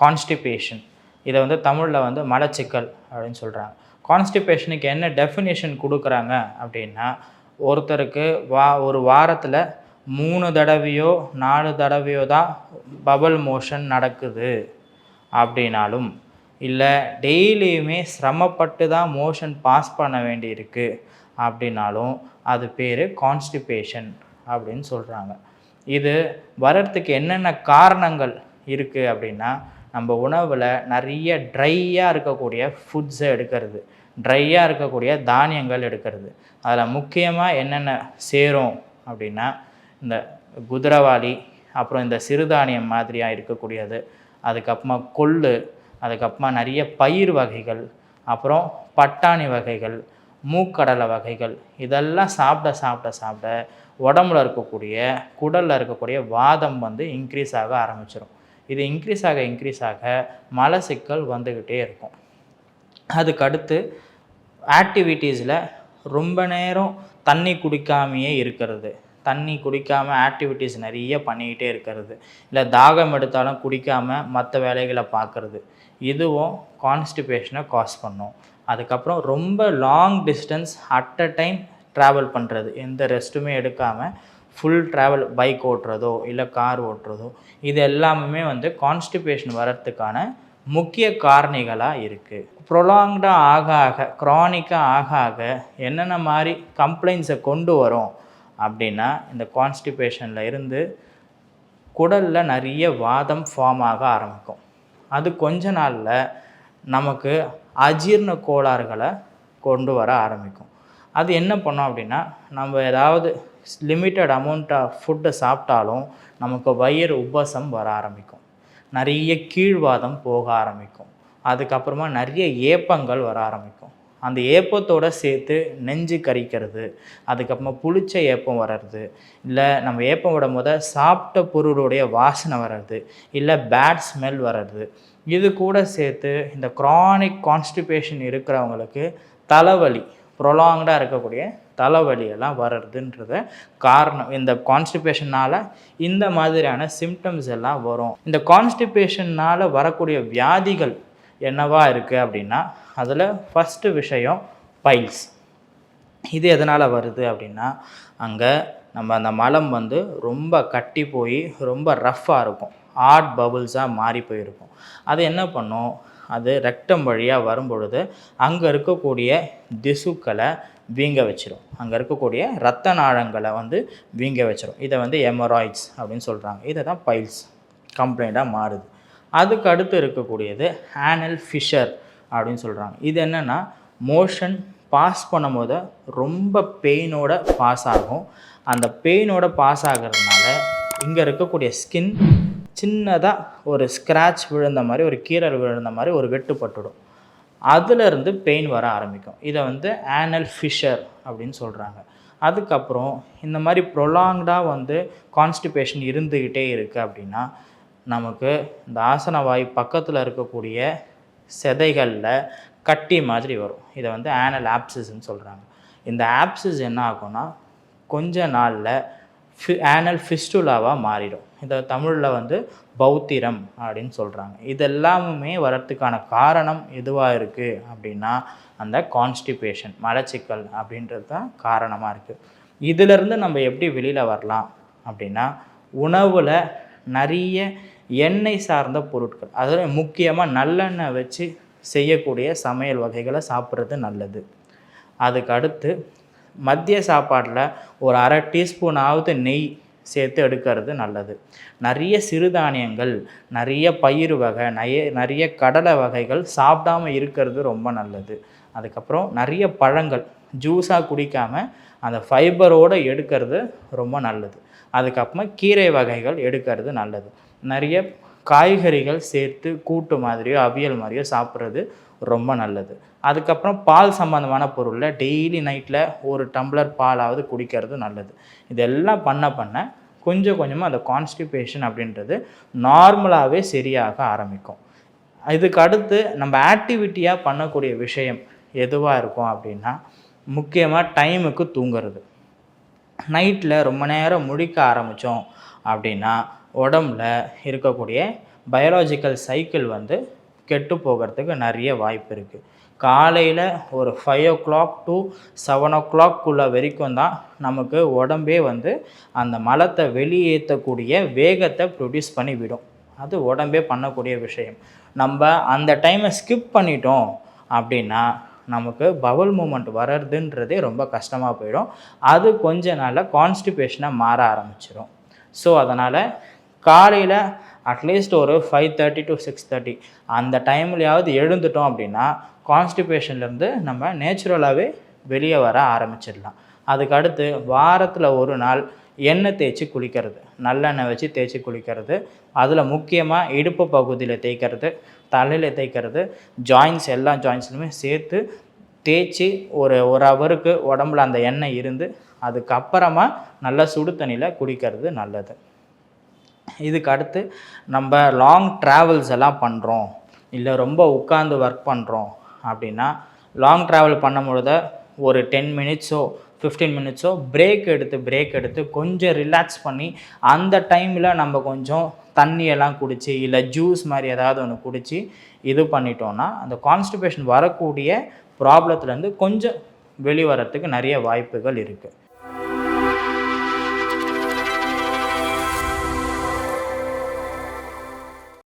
Constipation இதை வந்து தமிழில் வந்து மலச்சிக்கல் அப்படின்னு சொல்கிறாங்க கான்ஸ்டிபேஷனுக்கு என்ன டெஃபினேஷன் கொடுக்குறாங்க அப்படின்னா ஒருத்தருக்கு வா ஒரு வாரத்தில் மூணு தடவையோ நாலு தடவையோ தான் பபல் மோஷன் நடக்குது அப்படின்னாலும் இல்லை டெய்லியுமே சிரமப்பட்டு தான் மோஷன் பாஸ் பண்ண வேண்டியிருக்கு அப்படின்னாலும் அது பேர் கான்ஸ்டிபேஷன் அப்படின்னு சொல்கிறாங்க இது வர்றதுக்கு என்னென்ன காரணங்கள் இருக்குது அப்படின்னா நம்ம உணவில் நிறைய ட்ரையாக இருக்கக்கூடிய ஃபுட்ஸை எடுக்கிறது. ட்ரையாக இருக்கக்கூடிய தானியங்கள் எடுக்கிறது. அதில் முக்கியமாக என்னென்ன சேரும் அப்படின்னா இந்த குதிரவாளி அப்புறம் இந்த சிறுதானியம் மாதிரியாக இருக்கக்கூடியது. அதுக்கப்புறமா கொள்ளு அதுக்கப்புறமா நிறைய பயிர் வகைகள் அப்புறம் பட்டாணி வகைகள் மூக்கடலை வகைகள் இதெல்லாம் சாப்பிட சாப்பிட சாப்பிட உடம்புல இருக்கக்கூடிய குடலில் இருக்கக்கூடிய வாதம் வந்து இன்க்ரீஸ் ஆக ஆரம்பிச்சிடும் இது இன்க்ரீஸ் ஆக இன்க்ரீஸ் ஆக மலச்சிக்கல் வந்துக்கிட்டே இருக்கும். அதுக்கடுத்து ஆக்டிவிட்டீஸில் ரொம்ப நேரம் தண்ணி குடிக்காமையே இருக்கிறது. தண்ணி குடிக்காமல் ஆக்டிவிட்டீஸ் நிறைய பண்ணிக்கிட்டே இருக்கிறது. இல்லை தாகம் எடுத்தாலும் குடிக்காமல் மற்ற வேலைகளை பார்க்குறது. இதுவும் கான்ஸ்டிபேஷனை காஸ் பண்ணும். அதுக்கப்புறம் ரொம்ப long distance at a time travel பண்ணுறது எந்த ரெஸ்ட்டுமே எடுக்காமல் ஃபுல் ட்ராவல் பைக் ஓட்டுறதோ இல்லை கார் ஓட்டுறதோ இது எல்லாமே வந்து கான்ஸ்டிபேஷன் வர்றதுக்கான முக்கிய காரணிகளாக இருக்குது ப்ரொலாங்டாக ஆக ஆக க்ரானிக்காக ஆக ஆக என்னென்ன மாதிரி கம்ப்ளைண்ட்ஸை கொண்டு வரும் அப்படின்னா இந்த கான்ஸ்டிபேஷனில் இருந்து குடலில் நிறைய வாதம் ஃபார்ம் ஆக ஆரம்பிக்கும். அது கொஞ்ச நாளில் நமக்கு அஜீரண கோளாறுகளை கொண்டு வர ஆரம்பிக்கும். அது என்ன பண்ணோம் அப்படின்னா நம்ம ஏதாவது லிமிட்டட் அமௌண்ட் ஆஃப் ஃபுட்டை சாப்பிட்டாலும் நமக்கு வயிறு உபசம் வர ஆரம்பிக்கும். நிறைய கீழ்வாதம் போக ஆரம்பிக்கும். அதுக்கப்புறமா நிறைய ஏப்பங்கள் வர ஆரம்பிக்கும். அந்த ஏப்பத்தோடு சேர்த்து நெஞ்சு கரிக்கிறது அதுக்கப்புறமா புளிச்ச ஏப்பம் வர்றது இல்லை நம்ம ஏப்பம் விடும் போத சாப்பிட்ட பொருளுடைய வாசனை வர்றது இல்லை பேட் ஸ்மெல் வர்றது. இது கூட சேர்த்து இந்த க்ரானிக் கான்ஸ்டிபேஷன் இருக்கிறவங்களுக்கு தலைவலி ப்ரொலாங்டாக இருக்கக்கூடிய தலைவலியெல்லாம் வர்றதுன்றத காரணம். இந்த கான்ஸ்டிபேஷனால் இந்த மாதிரியான சிம்டம்ஸ் எல்லாம் வரும். இந்த கான்ஸ்டிபேஷன்னால் வரக்கூடிய வியாதிகள் என்னவா இருக்குது அப்படின்னா அதில் ஃபஸ்ட்டு விஷயம் பைல்ஸ் இது எதனால் வருது அப்படின்னா அங்கே நம்ம அந்த மலம் வந்து ரொம்ப கட்டி போய் ரொம்ப ரஃப்பாக இருக்கும். ஹார்ட் பபுள்ஸாக மாறி போயிருக்கும். அது என்ன பண்ணும்? அது ரெக்டம் வழியாக வரும்பொழுது அங்கே இருக்கக்கூடிய திசுக்களை வீங்க வச்சிடும் அங்கே இருக்கக்கூடிய இரத்த நாளங்களை வந்து வீங்க வச்சிடும் இதை வந்து எமராய்ட்ஸ் அப்படின்னு சொல்கிறாங்க இதை தான் பைல்ஸ் கம்ப்ளைண்ட்டாக மாறுது. அதுக்கு அடுத்து இருக்கக்கூடியது ஆனல் ஃபிஷர் அப்படின்னு சொல்கிறாங்க இது என்னென்னா மோஷன் பாஸ் பண்ணும்போது ரொம்ப பெயினோட பாஸ் ஆகும். அந்த பெயினோட பாஸ் ஆகிறதுனால இங்கே இருக்கக்கூடிய ஸ்கின் சின்னதாக ஒரு ஸ்க்ராட்ச் விழுந்த மாதிரி ஒரு கீரல் விழுந்த மாதிரி ஒரு வெட்டுப்பட்டுடும் அதுலேருந்து பெயின் வர ஆரம்பிக்கும். இதை வந்து ஆனல் ஃபிஷர் அப்படின்னு சொல்கிறாங்க அதுக்கப்புறம் இந்த மாதிரி ப்ரொலாங்டாக வந்து கான்ஸ்டிபேஷன் இருந்துக்கிட்டே இருக்குது அப்படின்னா நமக்கு இந்த ஆசன வாய் பக்கத்தில் இருக்கக்கூடிய செதைகளில் கட்டி மாதிரி வரும். இதை வந்து ஆனல் ஆப்சிஸ்ன்னு சொல்கிறாங்க இந்த ஆப்சிஸ் என்ன ஆகும்னா கொஞ்ச நாளில் ஃபி ஆனல் ஃபிஸ்டுலாவாக மாறிடும். இதை தமிழில் வந்து பௌத்திரம் அப்படின்னு சொல்கிறாங்க இதெல்லாமுமே வரத்துக்கான காரணம் எதுவாக இருக்குது அப்படின்னா அந்த கான்ஸ்டிபேஷன் மலச்சிக்கல் அப்படின்றது தான் காரணமாக இருக்குது இதிலிருந்து நம்ம எப்படி வெளியில் வரலாம் அப்படின்னா உணவில் நிறைய எண்ணெய் சார்ந்த பொருட்கள் அதில் முக்கியமாக நல்லெண்ணெய் வச்சு செய்யக்கூடிய சமையல் வகைகளை சாப்பிட்றது நல்லது. அதுக்கு அடுத்து மதிய சாப்பாட்டில் ஒரு அரை டீஸ்பூனாவது நெய் சேர்த்து எடுக்கிறது நல்லது. நிறைய சிறுதானியங்கள் நிறைய பயிர் வகை நிறைய நிறைய கடலை வகைகள் சாப்பிடாம இருக்கிறது ரொம்ப நல்லது. அதுக்கப்புறம் நிறைய பழங்கள் ஜூஸாக குடிக்காமல் அந்த ஃபைபரோடு எடுக்கிறது ரொம்ப நல்லது. அதுக்கப்புறமா கீரை வகைகள் எடுக்கிறது நல்லது. நிறைய காய்கறிகள் சேர்த்து கூட்டு மாதிரியோ அவியல் மாதிரியோ சாப்பிட்றது ரொம்ப நல்லது. அதுக்கப்புறம் பால் சம்மந்தமான பொருளில் டெய்லி நைட்டில் ஒரு டம்ளர் பாலாவது குடிக்கிறது நல்லது. இதெல்லாம் பண்ண பண்ண கொஞ்சம் கொஞ்சமாக அந்த கான்ஸ்டிபேஷன் அப்படின்றது நார்மலாகவே சரியாக ஆரம்பிக்கும். இதுக்கு அடுத்து நம்ம ஆக்டிவிட்டியாக பண்ணக்கூடிய விஷயம் எதுவாக இருக்கும் அப்படின்னா முக்கியமாக டைமுக்கு தூங்குறது. நைட்டில் ரொம்ப நேரம் முழிக்க ஆரம்பித்தோம் அப்படின்னா உடம்புல இருக்கக்கூடிய பயாலஜிக்கல் சைக்கிள் வந்து கெட்டு போகிறதுக்கு நிறைய வாய்ப்பு இருக்குது காலையில் ஒரு five o'clock to seven ஓ கிளாக்குள்ளே வரைக்கும் தான் நமக்கு உடம்பே வந்து அந்த மலத்தை வெளியேற்றக்கூடிய வேகத்தை ப்ரொடியூஸ் பண்ணி விடும் அது உடம்பே பண்ணக்கூடிய விஷயம். நம்ம அந்த டைமை ஸ்கிப் பண்ணிட்டோம் அப்படின்னா நமக்கு பவல் மூமெண்ட் வர்றதுன்றதே ரொம்ப கஷ்டமாக போயிடும். அது கொஞ்ச நாளில் கான்ஸ்டிபேஷனாக மாற ஆரம்பிச்சிடும் ஸோ அதனால் காலையில் அட்லீஸ்ட் ஒரு five thirty to six thirty அந்த டைம்லையாவது எழுந்துட்டோம் அப்படின்னா கான்ஸ்டிபேஷன்லேருந்து நம்ம நேச்சுரலாகவே வெளியே வர ஆரம்பிச்சிடலாம். அதுக்கு அடுத்து வாரத்தில் ஒரு நாள் எண்ணெய் தேய்ச்சி குளிக்கிறது நல்லெண்ணெய் வச்சு தேய்ச்சி குளிக்கிறது அதில் முக்கியமாக இடுப்பு பகுதியில் தேய்க்கிறது தலையில் தேய்க்கிறது ஜாயின்ஸ் எல்லா ஜாயின்ஸ்லையுமே சேர்த்து தேய்ச்சி ஒரு ஒரு ஹவருக்கு உடம்புல அந்த எண்ணெய் இருந்து அதுக்கப்புறமா நல்ல சுடு தண்ணியில் குடிக்கிறது நல்லது. இதுக்கு அடுத்து நம்ம லாங் ட்ராவல்ஸ் எல்லாம் பண்ணுறோம் இல்லை ரொம்ப உட்காந்து ஒர்க் பண்ணுறோம் அப்படின்னா லாங் ட்ராவல் பண்ணும் பொழுது ஒரு டென் மினிட்ஸோ ஃபிஃப்டீன் மினிட்ஸோ பிரேக் எடுத்து பிரேக் எடுத்து கொஞ்சம் ரிலாக்ஸ் பண்ணி அந்த டைமில் நம்ம கொஞ்சம் தண்ணியெல்லாம் குடித்து இல்லை ஜூஸ் மாதிரி ஏதாவது ஒன்று குடித்து இது பண்ணிட்டோன்னா அந்த கான்ஸ்டிபேஷன் வரக்கூடிய ப்ராப்ளத்துலேருந்து கொஞ்சம் வெளிவரத்துக்கு நிறைய வாய்ப்புகள் இருக்குது